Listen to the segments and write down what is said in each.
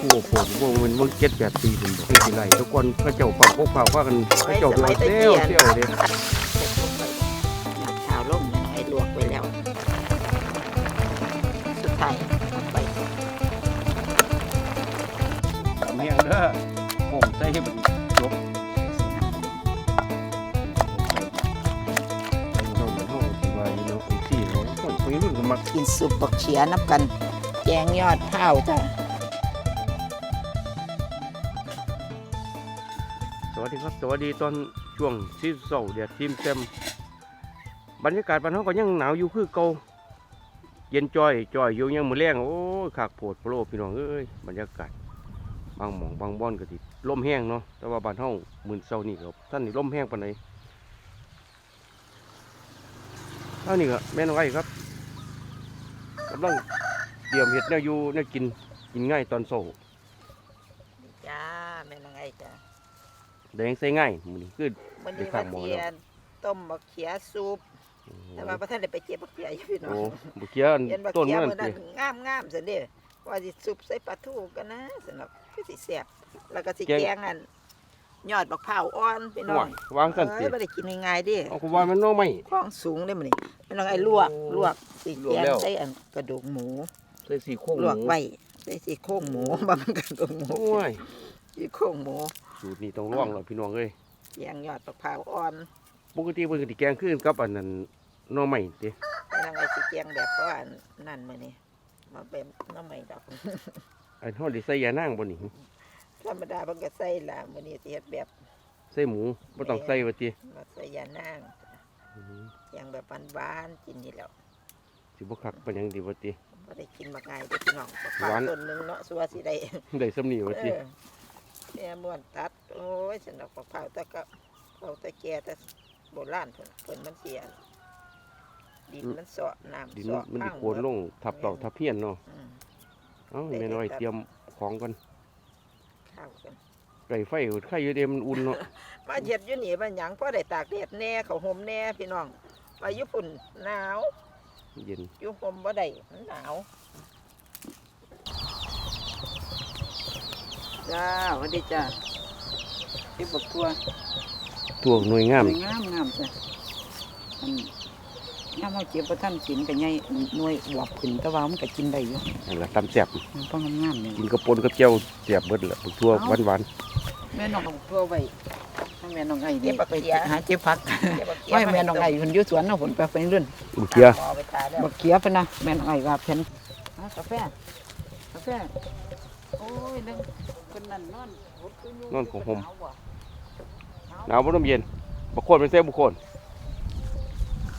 ผู้โผล่วงมันวงเจ็ดแปดปีผมบอกที่ไรทุกคนเขาเจ้าปักพวกเผาว่ากันเขาเจ้าไปเที่ยวเที่ยวเด้ขาวลงไอ้ลวกไปแล้วสุดท้ายเอาไปเมียงเด้อผมใส่ให้มันจบเราเหมือนห้องที่ว่าอยู่เนาะอีกสี่เนาะคนวัยรุ่นก็มักกินซุปบักเขียนับกัน แกงยอดเผาจ้ะ ดีครับสวัสดีตอนช่วงที่เสาร์เดียทีมเต็มบรรยากาศบ้านเฮาก็ยังหนาวอยู่คือเก่าเย็นจ้อยจ้อยอยู่ยังมือแรงโอ้ยขากโผดโปรพี่น้องเอ้ยบรรยากาศบางหมองบางบ่อนก็ติดลมแห้งเนาะแต่ว่าบ้านเฮามื้อเช้านี่ก็ท่านนี่ลมแห้งปานใดเท่านี้ก็แม่น้องไอ้ครับกำลังเตรียมเห็ดแนวอยู่แนวกินกินง่ายตอนเช้าจ้าแม่นางไงจ้ะ แดงใส่ง่ายมื้อนี้คือวันเดี๋นี้ยวข้าว่างหมอเทีแล้วยนต้มบักเขียซุปแต่ว่าพระท่านได้ไปเก็บบักเขียอยู่พี่น้อโอ้งบุเกียนเห็นบักต้นเขียมันมื้อนั่นั้นนสิงามงามๆสิเด้อว่าสิซุปใส่ปลาทูกันนะสำหรับคือสิแซ่บแล้วก็สิแกงอันยอดบักเผาวอ่อนพี่น้อห่วงยวางสันติเอ้ยบ่ได้กินง่ายๆเดิเอาคุณว่ามันน้องไม่ของสูงเลยมันนี่ไม่ต้องไอ้ลวกโอ้ลวกสีลวกแกงแล้วใส่อันกระดูกหมูใส่สีโค้งลวกไว้ใส่สีโครงหมูบะมันกระดูกหมู โอ้ยสีโครงหมูสูตรนี้ต้องร่องแล้วพี่น้องเอ้ยแกงยอดมะพร้าวอ่อนปกติเพิ่นก็สิแกงขึ้นกับอันนั้นหน้องใหม่ติไม่ต้องไอ้สีแกงแบบเพราะว่าอันนั่นมื้อนี้มาเป็นน้ำใหม่ดอกอันเฮาได้ใส่ยานางบ่นี่ธรรมดาเพิ่นก็ใส่ละมื้อนี้สิเฮ็ดแบบใส่หมูบ่ต้องใส่ว่าติมาใส่ยานางอืมแกงแบบหวานๆกินนี่แหล้ว สิบ่คักปานหยังดีว่าติ บ่ได้กินมาง่ายเด้อพี่น้องมะพร้าวหวาน ต้นหนึงเนาะสัวสิได้ ได้สำนีว่าเอติอ แม่ม่วนตัด โอ้ยสนอกมะพร้าวแต่ก็เอาแต่แก่แต่โบราณเพิ่นเพิ่นมันเสีย ดินมันเสาะน้ำดินเสาะมันสิข้างโคนลงทับเต่าทับเพี้ยนเนาะอืมเอ้าแม่น้อยเตรียมของกันข้าวกันไก่ไฟไข่อยู่เด้มันอุ่นเนาะมาเฮ็ดอยู่นี่มันหยังพอได้ตากแดดแน่เขาวห่มแน่พี่น้องมาอยู่ปุ่นหนาวเย็นอยู่ห่มบ่ได้มันหนาว จ้าสวัสดีจ้าที่บักตัวตัวหน่วยงามสวยงามงามจ้ะอันงามเอาเจ็บประท่านกินกันใหญ่หน่วยอวบขึ้นแต่ว่ามันก็กินได้อยู่นั่นล่ะตำแซ่บมันเพราะมันงามเนี่ยกินกับปนกับแจ่วแซ่บเบิดล่ะบักทั่วหวานแม่น้องตัวไว้ให้แม่น้องไอ้นี่ไปหาเจ็บพักไว้แม่น้องไอ้คนอยู่สวนเนาะผลไปเป็นเรื่องๆบุเกียบักเขียเพิ่นนะแม่น้องไอ้ว่าเพิ่นหากาแฟกาแฟโอ้ยนึง เพิ่นนั่นนอนนอนของผม หนาวบ่น้ำเย็นบักโคนเป็นเส้นบุกโคน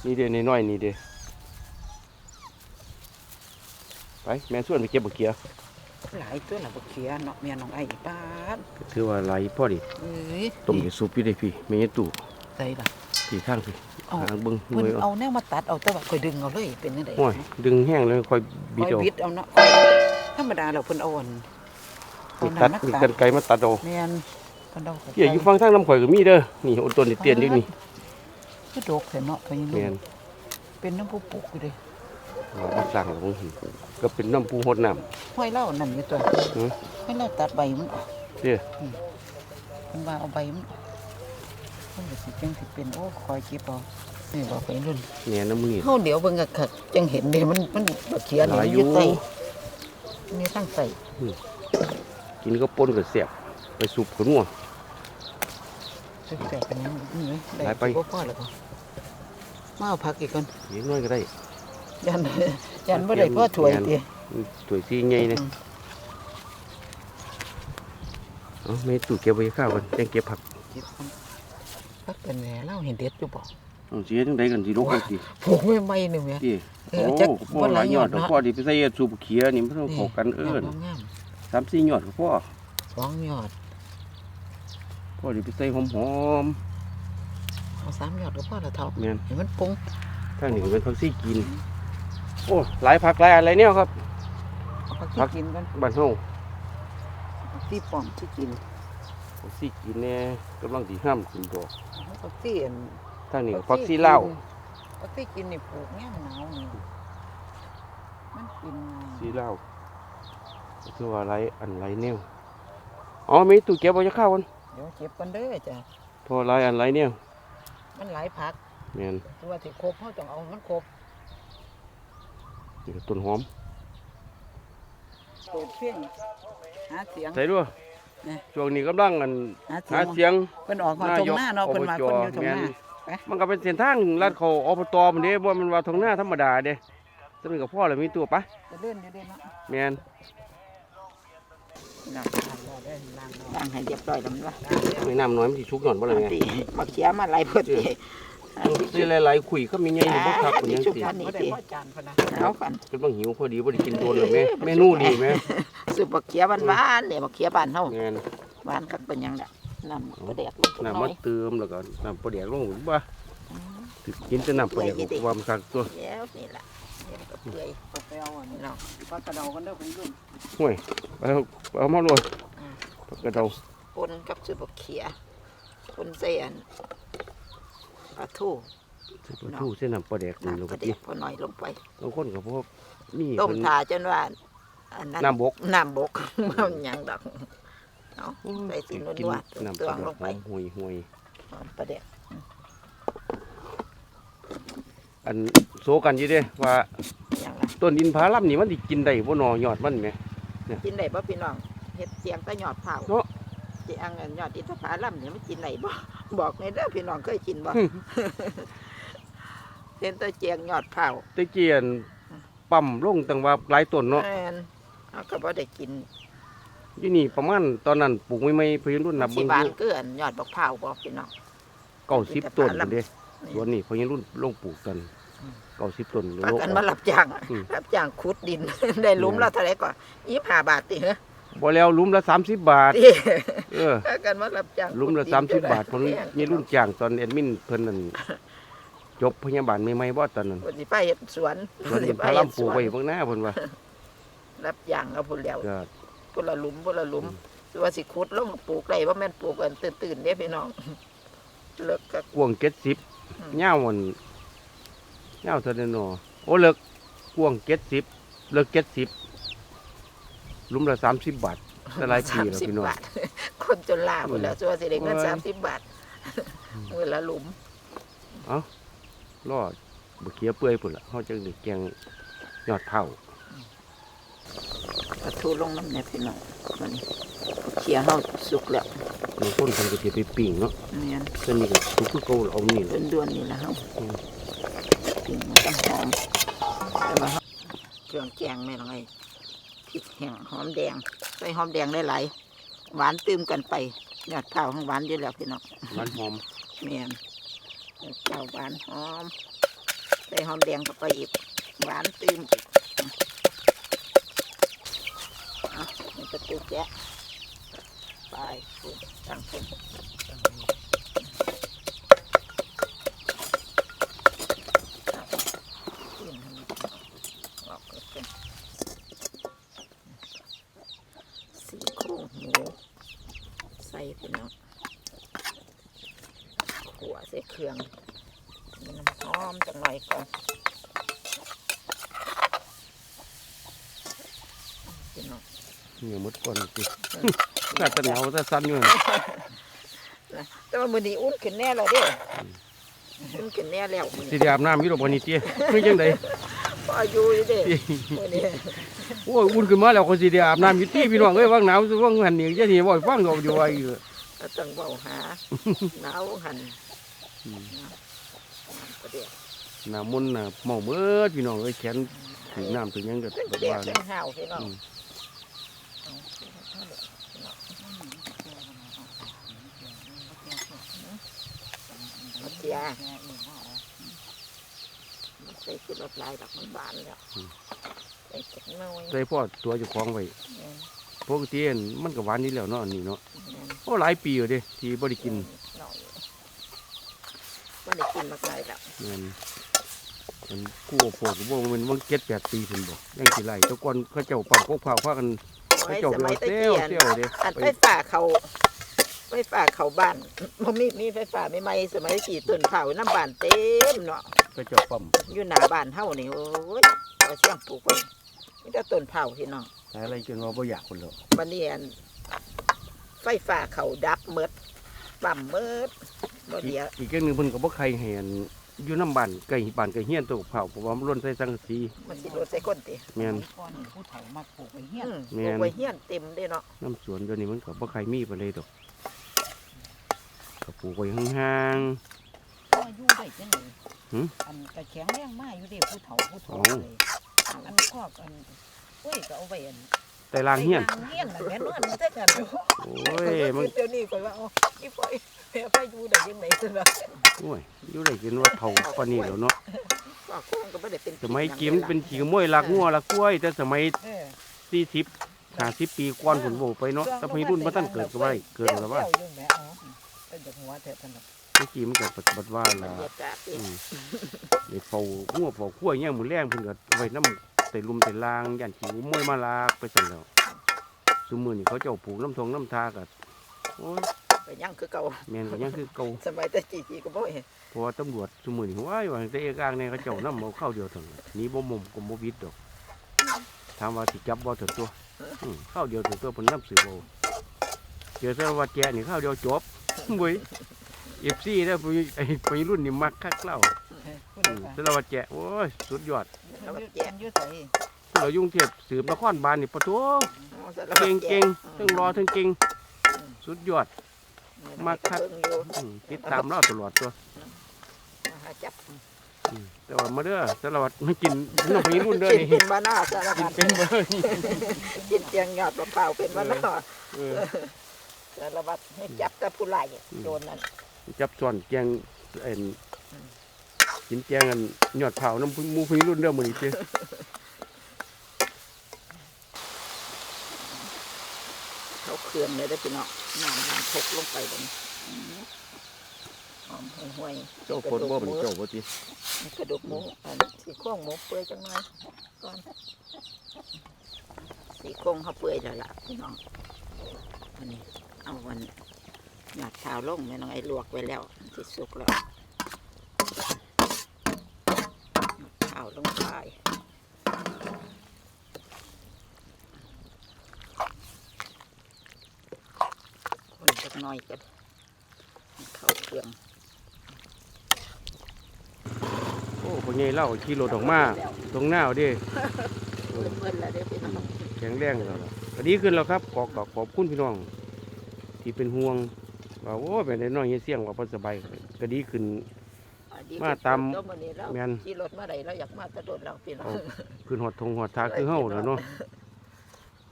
นี่เด้น้อยๆนี่เด้ไปแม่ส่วนไปเก็บบักเกียหลายตัวน่ะบักเขียเนาะแม่น้องไอ้ป้าดก็ถือว่าไหลพอดีเอ้ยต้มอยู่ซุปอยู่ได้พี่แม่ยตู่ใส่ล่ะที่ข้างพี่เอา หางเบิ่งหเพิ่นน่วยเอาเอาแนวมาตัดเอาแต่ว่าค่อยดึงเอาเลยเป็นจังได๋โอ้ยดึงแห้งเลยค่อยบิดค่อยเอาบิดเอาเนาะค่อยธรรมดาแล้วเพิ่นเอาอัน มีตัดมีกันไกลมาตัดเอาแม่นเพิ่นเอาเกี่ยอยู่ฟังทางน้ำข่อยก็มีเด้อนี่เอาต้นนี่เตียนอยู่นี่คือดกแท้เนาะเพิ่นแม่นเป็นน้ำผู้ปลูกอยู่เด้ว่าบ่สร้างแล้วผมเห็นก็เป็นน้ำผู้หดน้ห้อยเล่านั่นอยู่ตัวหือห้อยเล่าตัดใบมันออกเด้อมันว่าเอาใบมันออกมันก็สิจังสิเป็นโอ้คอยเก็บเอานี่บ่ไปรุ่นำเนี่ยน้ำมือเฮาเดี๋ยวเบิ่งก็คักจังเห็นเด้มันมันบักเขียนหลายมันออยู่ยู่ใต้มีทั้งใต้ กินก็ปนก็แซ่บไปสุปขนัวสุดแปลกกันนี้นี่เว้ยได้หลายไปบ่พอแล้วก็มาเอาผักอีกก่อนนิดหน้อยก็ได้ยันยันบ่ได้พ่อถ้วยติตัวสีใหญ่เนี่ยอืมเอาไม่ตู่เก็บไว้ข้าวกันแจ้งเก็บผักเก็บก่อนผักเป็นแหน่เล่าเห็นเด็ดอยู่บ่เอาสิเฮ็ดจังไดกันสิลูกกันสิผูกไม่ไหม่นี่แหม่พี่เอโอ้อจักพ่อบ่หหลาลายยยยออดดดอกเนาะพ่อดิไปใส่สูบเขียนี่มันต้องเข้ากันเอิ้นงาม สามสี่ยอดก็พ่อๆสองยอดพ่อดิไปใส่หอมเอาสามยอดก็พอละเท่าๆแม่นเห็นมันปรุงทางนี้ก็เป็นผักซี่กิน โอ้หลายผักหลายอะไรเนี่ยครับเอาผักผักที่กินกันบ้านเฮาผักที่ปลอมที่กินผักซี่กินแน่กำลังสิห้ามขึ้นดอกเอาผักที่อันทางนี้ก็ผักซี่ลาวผักที่กินนี่ปลูกแง่หนาวนี่มันกินซี่ลาว คือว่าไรอันไรเนี่ยอ๋อมีตู้เก็บเอาจะเข้ากันเดี๋ยวเก็บกันเด้อจ้ะพอไรอันไรเนี่ยมันหลายผักแม่นตัวที่ครบเขาต้องเอามันครบนี่ก็ต้นหอมเปิดเพียงหาเสียง ใส่ด้วยนะช่วงนี้กำลังอันหาเสีหายงเสียง เพิ่นออกมาตรงหน้าเนาะเพิ่นมาคนอยู่ตรงหน้าไปมันก็เป็นเส้นทางลัดเขาอบตมันเด้บ่มันว่าทางหน้าธรรมดาเด้สมัยกับพ่อแล้วมีตัวปะจะเล่นอยู่เด้เนาะแม่น ล้างให้เรียบร้อยแล้วมันว่าไม่น้ำน้อยมันสิชุกหย่อนบ่ล่ะแม่ตีมาเขียมาหลายเพิ่นติสิหลายๆคุยก็มีใหญ่นี่บ่คักกว่านี้ชุบสิอันนี้ติเอากันเป็นบางหิวพอดีบ่ได้กินโดนเลยแม่เมนูดีแม่สุบบักเขียหวานๆเนี่ยบักเขียบ้านเฮาแม่นหวานคักเป็นหยังล่ะน้ำกระเดกลงน้ำน้มัอนยเติมแล้วก็น้ำปลาแดกลงบ่สิกินแต่น้ำปลาแดกว่ามันคักตัวแล้วนี่ล่ะเดี๋ยว ก็เปื่อยไปเอาอันนี้เนาะปลากระเดากันเด้อเพิ่นรุ่นห่วยเอาเอามาโรยผักกระเดาปนกับสุบกเขียปนเสียนปลาทูใส่ปลาทูใส่น้ำปลาแดกนี่ลงน้ำไปกระเดดิกพอหน่อยลงไปบางคนก็พวกนี่ต้มเพิ่นถาจนว่าอันนั้นน้ำบกน้ำบกมันหยังดอกเอาใส่สีนวลกินวดน้ำปตวลางแดลกงไปหอมห่วยห่วยหอมประเดก อันโซกันอยู่เด้ว่าหยังล่ะต้นอินทผลัมนี่มันสิกินได้บ่หนอยอดมันแหม กินได้บ่พี่น้องเฮ็ดเสียงตะยอดเผาเนาะ เสียงอันยอดอินทผลัมเนี่ยมันกินได้บ่บอกในอยเด้อพี่น้องเคยกินบ่เห็นแตะเจียงยอดเผาตะเกียนปั๊มลงตั้งว่าหลายต้นเนาะแม่นเอาก็บ่ได้กินอยู่นี่ประมาณตอนนั้นปลูกใหม่ๆเพิ่นรุ่นนับสิเบิ่งบาอนยู่เกินยอดบักเผาบ่พี่น้อง90ต้นพุ่นเด้ สวนนี่เพิ่นรุ่นลงปลูกกันอืม90ต้นพาโล กันมารับจ้างอืม รับจ้างขุดดิน ได้หลุมละเท่าไหร่ก่อน25บาทติเหรอบ่แล้วหลุมละ30บาทที่เออพากันมารับจ้างหลุมละขุดดิน30บาทเพิ่นมีรุ่นจ้างตอนแอดมินเพิ่นนั่นจบพยาบาลใหม่ๆบ่ตอนนั้นเพิ่นสิไปเฮ็ดสวนสวนอินทผลัมปลูกไว้เบิ่งหน้าเพิ่นว่ารับจ้างเอาพุ่นแล้วก็ พุ่นละหลุมพุ่นละหลุมสิว่าสิขุดลงปลูกได้บ่แม่นปลูกกันตื่นๆเด้พี่น้องเลิกก็กวาง 70ยาวมันยาวเท่านั้นเนาะโอ้เลิกกวาง70เลิก70หลุมละ30บาทแต่หลายปีแล้วพี่น้อง 30บาทคนจนลาพุ่นแล้วสิว่าสิได้เงินโอ้ย30บาทมื้อละหลุมรอดบเคียเปื่อยพุ่นละเขาจะได้แกงยอดเผา ปลาทูลงน้ำในพี่น้องมันนี้ เขียเฮาสุกแล้วบางคนเพิ่นก็สิไปปิ้งเนาะเนียนเพิ่นนี่ก็ทุกคือเก่าเอานี่เดือนๆนี่ละเฮาอืมกินมันต้องหอมแต่ว่าเฮาเครื่องแกงแม่นไงพริกแห้งหอมแดงใส่หอมแดงได้หลายหวานตื้มกันไปยอดเผาของหวานอยู่แล้วพี่น้องมันหอมเมียนเจ้าหวานหอมใส่หอมแดงเข้าไปอีกหวานตื่มอีกอะนี่ประตูแกะ ไปตั้งคนสี่โครงหมูใส่พี่น้อง ขัวใส่เครื่องมีน้ำหอมจังหน่อยก่อนพี่น้อง เนี่ยหมดก่อนสิ น่าจะหนาวแต่สั่นอยู่นะแต่ว่ามือนี้อุ่นขึ้นแน่แล้วเด้อุ่นขึ้นแน่แล้วสีดาบน้ำยู่ดอกบ่นี่เตี้ยคือจังไดพออายุอยู่เด้อโอ้ยอุ่นขึ้นมาแล้วก็สิได้อาบน้ำยู่ตี้พี่น้องเอ้ยว่างหนาวสิว่างหันเหนี่จะสิบ่ให้ฟังดอกอยู่ว่าอยู่ก็ต้องเบาหาหนาวหันน้ำมนต์น่ะเมาเบิดพี่น้องเอ้ยแขนถึงน้ำถึงยังก็เป็นแบประบเดี๋ยวว่าเป็นห่าวพี่น้อง อืมมาเจียใส่ขึ้นรถลายดอกมันบานแล้วใส่จักหน้อยใส่พ่อตัวเจ้าของไว้แม่นปกติอันมันก็หวานนี่แล้วเนาะอันนี้เนาะแม่นโอ้หลายปีอยู่เด้ที่บ่ได้กินหน่อยมันได้กินมากเลยแล้วแม่นมันกู้โฟกบ่มันมันเจ็ดแปดปีพุ่นบ่ยังสิไล่แต่ก่อนเขาเจ้าปั๊มพกพาพากันเขาไว้เจ้าสไปมัยเอาตะเซเกีลยนเซลเด้อันไปไฟฟ้าเขา ไฟฟ้าเขาบ้านมันมีมีไฟฟ้าใหม่ๆสมัยสี่ต้นเผาน้ำบ้านเต็มเนาะเขาเจ้าปั๊มอยู่หน้าบ้านเฮานี่โอ้ยเอาเสียงปลูกไว้มีแต่ต้นเผาพี่น้องแต่อะไรจนว่าบ่อยากคนแล้วบันนี้อันไฟฟ้าเขาดับเมิดปั๊มเมิดบ่เดียวอีกอย่างหนึงเพิ่นก็บ่ใครให้อันอยู่น้ำบ้านไก่บ้านไก่เฮียนตัวกับเผาเพราะว่ามันล้นใส่สังกะสีมันสิโดนใส่ก้นติแม่น ก่อนผู้เฒ่ามาปลูกไว้เฮียอืนมแม่นปลูกไว้เฮียนเต็มเด้เนาะน้ำสวนเดี๋ยวนี้มันก็บ่ใครมีไปเลยดอก ก็ปลูกไว้ห่างก็อยู่ได้จังได๋หืมอันก็แข็งแรงมาอยู่เด้ผู้เฒ่าผู้เฒ่าอ๋อเลยอันคอกอันเอ้ยก็เอาไว้อันๆแต่ลางเฮียน ไปล้างเฮียนน่ะแม่นอนมาแต่กันอยู่โอ้ยมันเดี๋ยวนี้ก็ว่าอ๋ออีปล่อยแม่ไปอยู่ได้ยังไงซั่นล่ะโอ้ยอยู่ได้กินว่าเฒ่าปานนี้แล้วเนาะฝากคงก็บ่ได้เป็นสมัยกี้มันเป็นขี้ขโมยลักงัวลักกล้วย แต่สมัยเออ40 50ปีก่อนผมบ่ไปเนาะแต่พี่รุ่นบ่ทันเกิดก็บ่ได้เกิดแล้วว่าเจ้อยู่แม่เอา เป็นจากหัวแท้ท่านน่ะเมื่อกี้มันก็ปัดบัดว่าบรล่ะรยากาศดีอืมเด็กเฝ้างัวเฝ้าขั้วเนี่ยามมื้อแรงเพิ่นก็ไว้น้ำใส่ลุมใส่ลางย่านขี้ขโมยมาลากไปซั่นแล้วซุมื้อนี้เขาเจ้าปลูกน้ำทงน้ำทาก็โอ้ยไปยังคือเก่าแม่นก็ยังคือเก่า สมัยแต่จีๆก็บ่เห็นเพราะว่าตำรวจซุมื้อนี้ว้ายว่าแต่เอกอ้างเนี่ยเขาเจ้านำเอาเข้าเดียวเท่านั้นหนี่บ่มุมก็บ่วิดดอกถามว่าสิจับบ่เถิดตัวอืมเข้าเดียวเถิดตัวเพิ่นนำสืบเอาเจอสารวัตรแกนี่เข้าเดียวจบ เว้ย FC เด้อผู้ไอ้ผู้รุ่นนี่มักคักเล่าเออผู้อืใดมก็สารวัตรแกโอ้ยสุดยอดอยู่อยู่อยู่ไสเรายุ่งเทียบสืบนครบาลนี่ปะทัวอ๋อสารพัดเก่งแเก่งๆทั้งรอทั้งเก่งสุดยอด มาคักเบิ่งอยู่อืมติดตามเราตลอดตัวมาหาจับอืมแต่ว่ามาเด้อสารวัตรไม่กินน้องพี่รุ่นเด้อกินนี่เป็นบ้านาสารกิพันดเป็นเบอร์กินเจียงยอดเปล่าๆเป็นบ้านาเออ สารพัดให้จับแต่ผู้ไล่โดนนั่นจับส่วนแกงเอ็นกินแกงกันยอดเผาน้ำพึ่งหมูพี่รุ่นเด้อมื้อนี้เจ้เขาเครื่องเลยได้อพี่น้องน้ำมันทกลงไปบนหอมห่วยๆเจ้าคนบ่เป็นเจ้าบ่ติกระดูกหมูอันสีโครงหมูเปื่อยจังหน่อยก่อนสีโครงเขาเปื่อยแล้วล่ะพี่น้องอันนี้ เอาวันหยาดเท้าลงแม่น้องไอ้ลวกไว้แล้วที่สุกแล้วเท้าลงไปคนจักหน่อยกันเข้าเครื่องโอ้พ่อใหญ่เล่าขี่รถออกมาตรงหน้าเอาเด้เพื่อนๆแล้วเด้อพี่น้อง แข็งแรงแล้วล่ะก็ดีขึ้นแล้วครับขอขอขอบคุณพี่น้อง ที่เป็นห่วงว่าโอ้เป็นได้น้อยเฮ็ดเสียงว่าบ่สบายก็ดีขึ้นอ่ดีมาตามเจ้มื้อนี้แล้วแม่นขี่รถมาได้แล้วอยากมาแตะโดดเราพี่น้องเอาขึ้นหอดทงหอดทาคือเฮาแล้วเนาะ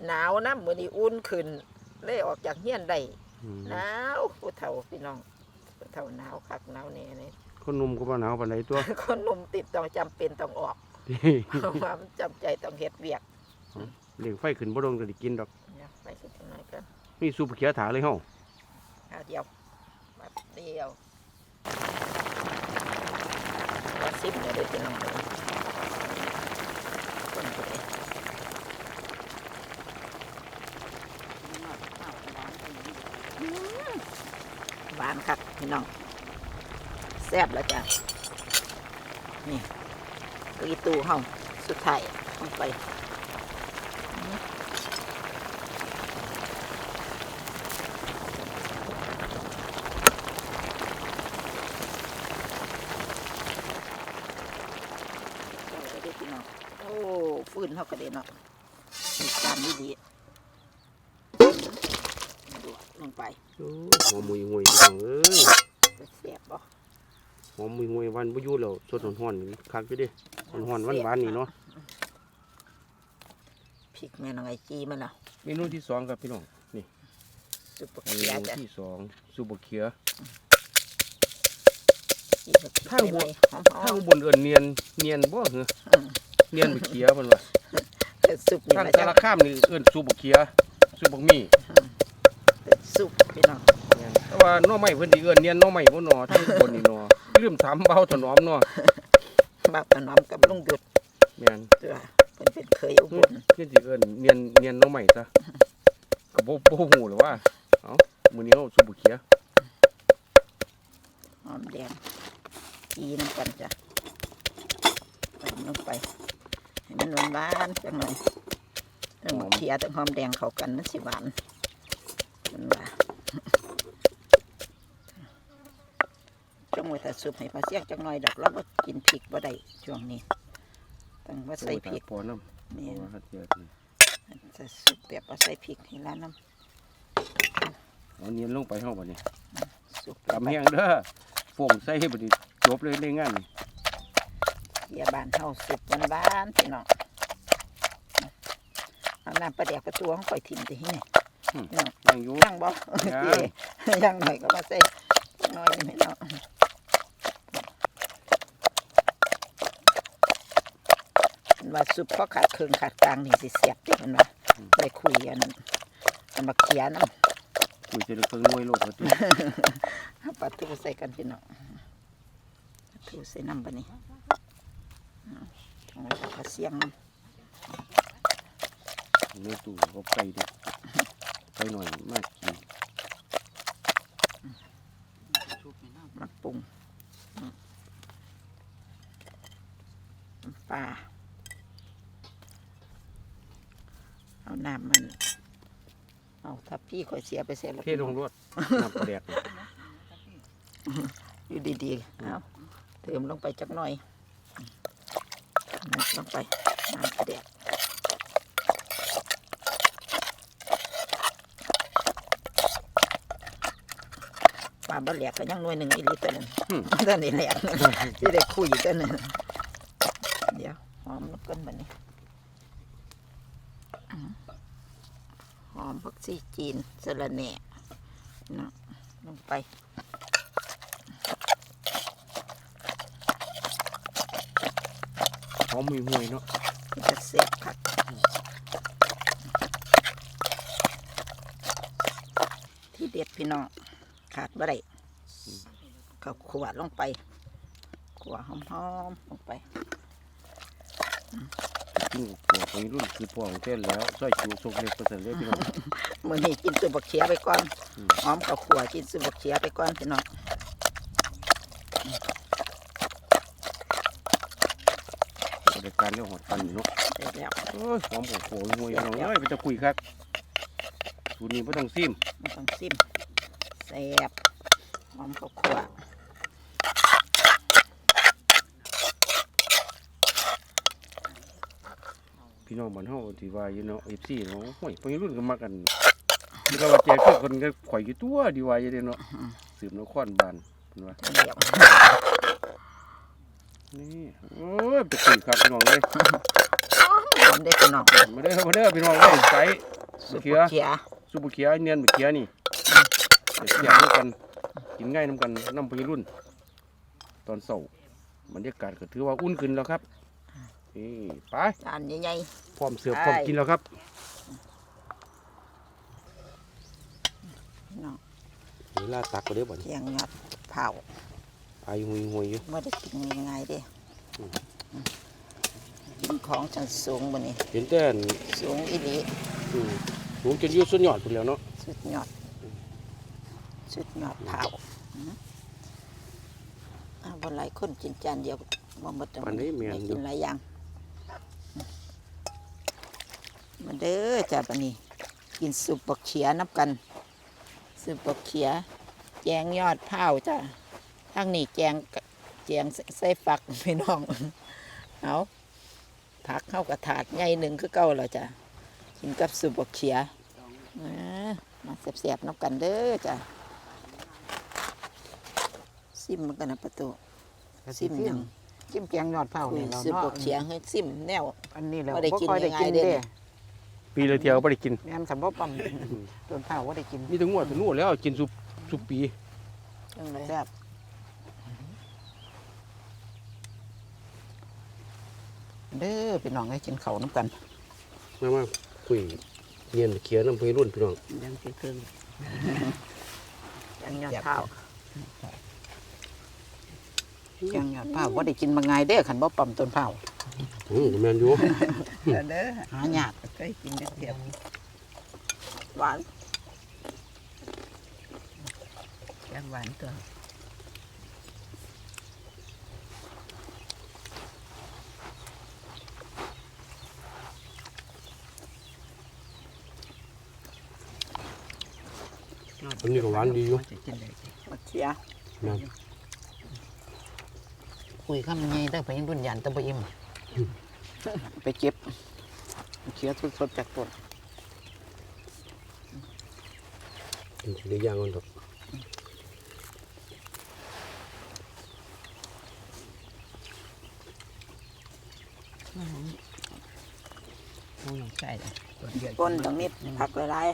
หนาวนะมื้อนี้อุ่นขึ้น เลยออกจากเฮียนได้อืมหนาวผู้เฒ่าพี่น้องผู้เฒ่าหนาวคักหนาวแน่เลยคนหนุ่มก็บ่หนาวปานใดตัว คนหนุ่มติดต้องจำเป็นต้องออกที่เพราะว่ามันจำใจต้องเฮ็ดเวียกเลี้ยงไฟขึ้นบ่ลงก็ได้กินดอก เนี่ยไปสักหน่อยกัน มีซุปเขียถาเลยเฮาเอาเดียวแบบเดียวว่าซิมเนี่ยเด้อพี่น้องด้อคนผู้ใดหวานคักพี่น้องแซ่บแล้วจ้ะนี่กีตูเฮาสุดท้ายลงไป เอาไปเด้อพี่น้องโอ้ฟื้นเขาก็เด้เนาะมีการดีดีๆดูลงไป โอ้หอมมุยหวยพี่น้องเอ้ย จะเสียบบ่ หอมมุยห วยวันบ่อยู่แล้วสดร้อนๆนี่คักอยู่เด้ร้อนๆหวานๆนี่เนาะพริกแม่น้องไอจีมันน่ะเมนูที่สองครับพี่น้องนี่ซุปเปอร์เมเขียนูจ้ะที่สองซุปเขีย จีบทางบนหอมทางบนเอิ้นเนียนเนียนบ่เหรอๆอืมเนียนบ่เขียเพิ่นว่าเป็นซุปนี่ทางนะสาจ้ะรคามนี่เอิ้นซุปเขียซุปบักมี่เป็นซุปพี่น้องแต่ว่าหน้อไม้เพิ่นสิเอิ้นเนียนหน้อไม้บ่หนอทางบนนี่หนอ ลืมถามเบาถนอมเนาะบักกะน้อมกับลุงหยุดแม่นตัวเป็นเป็นเคยอุบลคือสิเอิ้นเนียนเนียนหน้อไม้ซะก็บ่บ่ฮู้หรอกว่าเอ้ามื้อนี้เฮาซุปเขียหอมแดงจีน้ำกันจ้ะใส่ลงไปให้มันหวานๆจังหน่อยทั้งมะเขียทั้งหอมแดงเข้ากันมันสิหวานมันว่าจง ไว้ถ้าซุปให้ปลาเสียงจังหน่อยดอกแล้วบ่กินพริกบ่ได้ช่วงนี้ต้องว่าใส่พริกพอน้ำเพแม่ราะนว่าฮัดเจอนี่จะซุปแบบว่าใส่พริกให้ร้านน้เอาเนียนลงไปห้องบ่นี่ำซุปกำแห้งเด้อโป่งใส่ให้บ่ดีจบเลยในงานนี่เขียบ้านเฮาซุปหวานๆพี่น้องเอาน้ำปลาแดกประตูของข่อยทิมติให้นี่ยังอยู่ยังบ่ยังเจ้ยังหน่อยก็มาใส่น้อยนี่เนาะมัน ว่าซุปพอขาดเครื่องขาดกลางนี่สิเสียบเด้มันว่าได้คุยอันนั้นอันมาเขียน้คุยจะได้เครื่องหน่วยโลดว่าติำปลาทูใส่กันพี่น้องปลาทูใส่น้ำปะนี่เอาไว้กับปลาเสียงน้ในตู้ก็ไปดิไปหน่อยมากกินำมาปรุงอืมน้ำปลาเอา น้ำมันเอาถ้าพี่ข่อยเสียไปเสียแล้วเทลงรวดน้ำปลาแดกนี่อยู่ดีๆเอาเติมลงไปจักหน่อยนั่นลงไปน้ำกระเดกปลาบะแหลกก็ยังหน่วยหนึ่งอีหลิตรนึงอืมตอนนี้แหลกที่ได้คุยกันนึงเดี๋ยวหอมลงกันแบบนี้ อืมหอมผักชีจีนสะระแหน่เนาะลงไปหอมมีห่วยเนาะมันจะเสียบผักที่เด็ดพี่น้องขาดบ่ได้เขาขวดลงไปขวดหอมๆลงไป กินกับพวกวัยรุ่นคือพ่อของเต้นแล้วซอยจูสุกเล็กเปอร์เซ็นต์เลยพี่น้องมือนี้กินสุบักเขียไปก่อนอืมหอมกับขวดกินสุบักเขียไปก่อนพี่น้องบริการเรื่องหอดปันนี่เนาะเสร็จแล้วโอ้ยหอมโอ้โหห่วยพี่น้องเอ้ยเป็นตะคุยครับสูตรนี้ไม่ต้องซิมไม่ต้องซิมแซ่บหอมกับขว พี่น้องบ้านเฮาที่ว่าอยู่เนาะ FC เนาะห่วยพวกรุ่นก็มากันที่เราว่าแจกคือคนก็ข่อยอยู่ตัวดีว่าอยู่เด้เนาะสืบนครบ้านเพิ่นว่าเดี๋ยวนี่โอ้ยไปคุยครับพี่น้องเอ้ยหอมได้อพี่น้องมาเด้อมาเด้อพี่น้องเอ้ยใส่สุเขียบักเขียซุปเปอร์เขียเนียนบะเขียนี่เดี๋ยวเขียนกันกินง่ายน้ำกันน้ำพยรุ่น ตอนเสาร์บรรยากาศก็ถือว่าอุ่นขึ้นแล้วครับ นี่ไปจานใหญ่พร้อมเสิร์ฟไปพร้อมกินแล้วครับๆพี่น้องนี่ลาตักก็เด้อบ่เคียงยอดเผาไอหุยหุยอยู่ไม่ได้กินง่ายๆเด้อืมกินของชั้นสูงบนนี้เห็นแต่อันสูงอีหลีอืมสูงจนอยืดสุดยอดพุ่นแล้วเนาะสุดยอด สุดยอดเผาอืมอ้าววันหลายคนกินจานเดียวบ่หมดจังปานนี้แม่นได้อกิยู่นหลายอย่าง มาเด้อจ้าบันนี้ กินสุปบักเขียนับกัน สุปบักเขีย แจงยอดเผาจ้าทั้งนี้แจงกะแจงใส่ฝักพี่น้องเอาผักเข้ากระถาดใหญ่หนึ่งคือเก่าแล้วจ้ะกินกับสุปบักเขียอ่ามาเสียบๆนับกันเด้อจ้ะซิมมันกันนะประตูซิมยังจิ้มแกงยอดเผาคุยนี่เราสุปเนาะบักเขียให้ซิมแนวอันนี้แหล้วบ่ได้กินค่อยได้กินง่ายๆเด้ เด้ปีละเที่ยวบ่ได้กินแม่นคันบ่ปั๊มต้นเผาว่าได้กินมีแต่งวดถึงนวดแล้วกินสุปสุปปี จังเลยแซ่บเด้อพี่น้องให้กินเขาวน้ำกันมามาคุยเนียนบะเขียน้ำพยรุ่นพี่น้องยังกี่ครึ่งยังยอดเผาแกงยอดเผาว่าได้กินมาไงายเด้อคันบ่ปั๊มต้นเผา อืมแมนยูแต่เด้อหายากเคยกินเดียวหวานแกงหวานตัวอันนี้ก็หวานดีอยู่เสียคุยข้ามยัไงได้ไปยังดุนยันตะบอิ่ม ไปเก็บเขียวสดๆจากต้นกินได้ย่างก่อนครับมองหนองใส่ละต้นเดียวต้นตรงนี้ผักหลาย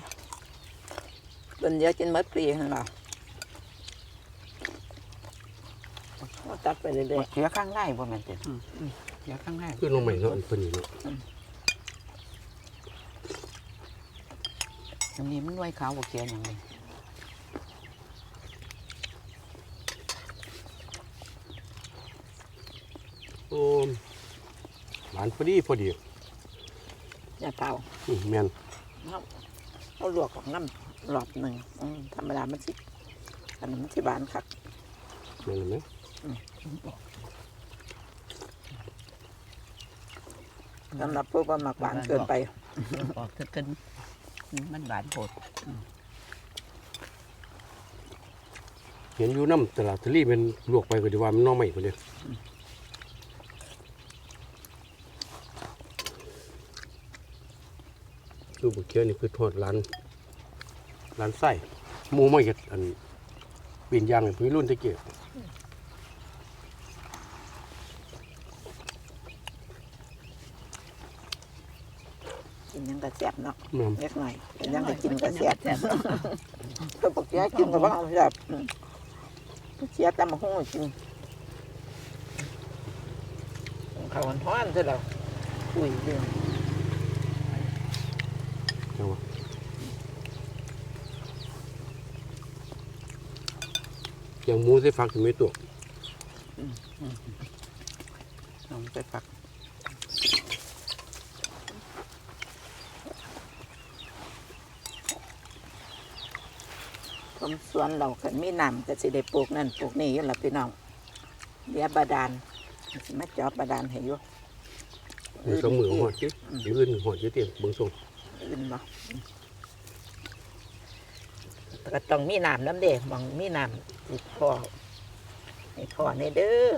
ๆต้นเดียวกินหมดปีนั่นหรอเราตัดไปเรื่อยเขียวข้างไร่บ่แม่นเต็ม เขียวข้างไร่คือลงใหม่เนาะอันเพิ่นนี่เนาะอันนี้มันไว้ขาวบ่เขียวอย่างนี้โอ้หวานพอดีพอดีๆอย่าเป่าอืมแม่นเอาลวกของน้ำหลอดหนึ่งอืมธรรมดามันสิอันนี้มันสิบานคักแม่นไหม สำหรับผู้ประมักหวานเกินไปออกเถอะกันมันหวานโผดเห็นอยู่น้ำตลาดทะเลมันลวกไปก็ดีว่ามันหน้องใหม่คนเดียวคือบุกเคียวนี่คือทอดร้านร้านไส้หมูไม่เห็ดอันปีนยางไอ้พี่รุ่นตะเกียบ กินยังกระ แซ่บเนาะน้เล็กหน่อยเป็นยังกระกินกระแซ่บเพื่อปกติกินกับว่าเอาแบบเชียแต่มาหุ้งกินข้าวท้อนเท่าเราอุ้ยเรื่องำจังหวะอย่างหมูใส่ฟักถึงไม่ตัวเอาไปปัก มสวนเราขันมีน้ำก็สิได้ปลูกนั่นปลูกนี่อยู่ละพี่น้องเดี๋ยวบาดาลสิมาเจาะบาดาลให้อยู่มือสองมือหอดจิ้ยืนหอดจิ้เตี้ยเบิ้งส่งอื่นบ่แต่ก็ต้องมีน้ำน้ำเด้มองมีน้ำอีกพอให้พอในเด้อ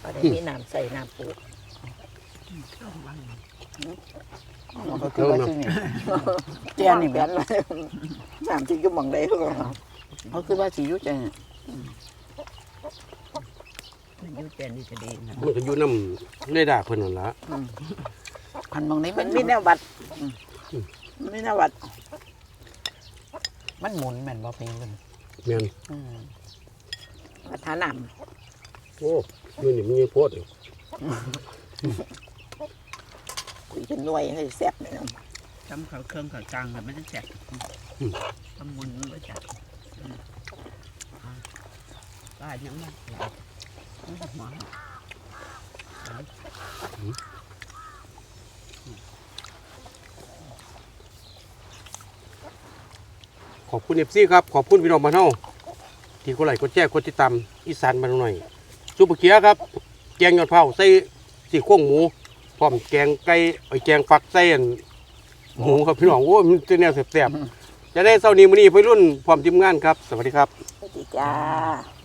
พอได้มีน้ำใส่น้ำปลูก เขาคือว่าชื่อนี่แจ้นี่แบบน้ำที่อยุ่หมองได้ก็เขาคือว่าสิอยู่จังมันอยู่แปลนนี่จะดีนะมันก็อยู่น้ำเลดาเพิ่นนั่นละคันมองนี้มัมันนมีแนววัดมันมีแนววัด มันหมุนแม่นบ่เพียงกันแม่นอืมวัฒนามโอ้อยู่นี่มีโพดอยู่ คุยกันหน่วยให้แซ่บเลยนะทำเขาวเครื่องเขาวจังแต่ไม่ได้แจกทำมุนมันไม่จัดป้ายังไม่หลับหมอขอบคุณเอฟซีครับ ขอบคุณพี่น้องบ้านเฮาที่กดไลค์กดแชร์กดติดตามอีสานบ้านเราหน่อยซุปเปอร์เคียครับ แกงยอดเผาใส่สี่โครงหมู พร้อมแกงไก่ไอ้ยแกงฟักใส่อันหมูครับพี่น้องโอ้ยมันจะแนวแซ่บๆจะได้เศร้านี้มื้อนี้ไปรุ่นพร้อมทีมงานครับ สวัสดีครับ สวัสดีจ้า